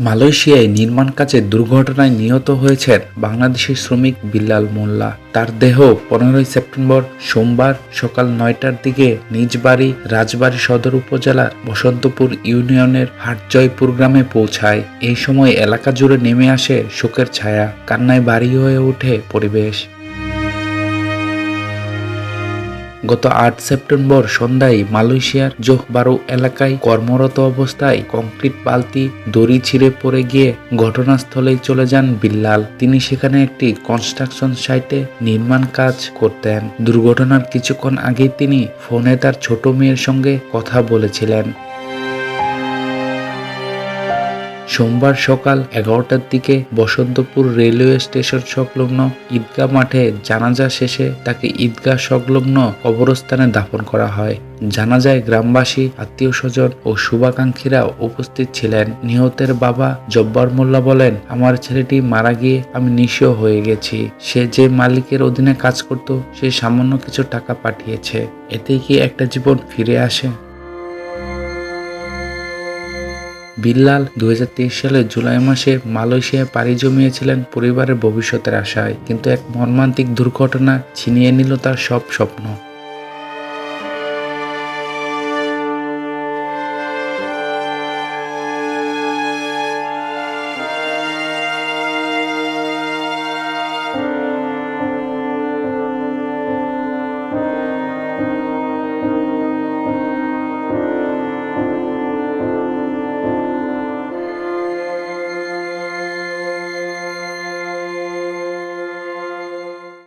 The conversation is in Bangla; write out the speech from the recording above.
মালয়েশিয়ায় নির্মাণ কাজে দুর্ঘটনায় নিহত হয়েছেন বাংলাদেশি শ্রমিক বিল্লাল মোল্লা। তার দেহ পনেরোই সেপ্টেম্বর সোমবার সকাল নয়টার দিকে নিজ বাড়ি রাজবাড়ী সদর উপজেলার বসন্তপুর ইউনিয়নের হাটজয়পুর গ্রামে পৌঁছায়। এই সময় এলাকা জুড়ে নেমে আসে শোকের ছায়া। কান্নায় বাড়ি হয়ে ওঠে পরিবেশ। গত আট সেপ্টেম্বর সন্ধ্যায় মালয়েশিয়ার জোহবারু এলাকায় কর্মরত অবস্থায় কংক্রিট বালতি, দড়ি ছিঁড়ে পড়ে গিয়ে ঘটনাস্থলে চলে যান বিল্লাল। তিনি সেখানে একটি কনস্ট্রাকশন সাইটে নির্মাণ কাজ করতেন। দুর্ঘটনার কিছুক্ষণ আগে তিনি ফোনে তার ছোট মেয়ের সঙ্গে কথা বলেছিলেন। সোমবার সকাল এগারোটার দিকে বসন্তপুর রেলওয়ে স্টেশন সংলগ্ন ঈদগাহ মাঠে জানাজা শেষে তাকে ঈদগাহ সংলগ্ন কবরস্থানে দাফন করা হয়। জানাজায় গ্রামবাসী আত্মীয় স্বজন ও শুভাকাঙ্ক্ষীরা উপস্থিত ছিলেন। নিহতের বাবা জব্বার মোল্লা বলেন, আমার ছেলেটি মারা গিয়ে আমি নিঃস্ব হয়ে গেছি। সে যে মালিকের অধীনে কাজ করত, সে সামান্য কিছু টাকা পাঠিয়েছে। এতে কি একটা জীবন ফিরে আসে? বিল্লাল দু সালের জুলাই মাসে মালয়েশিয়ায় পাড়ি জমিয়েছিলেন পরিবারের ভবিষ্যতের আশায়। কিন্তু এক মর্মান্তিক দুর্ঘটনা ছিনিয়ে নিল তার সব স্বপ্ন।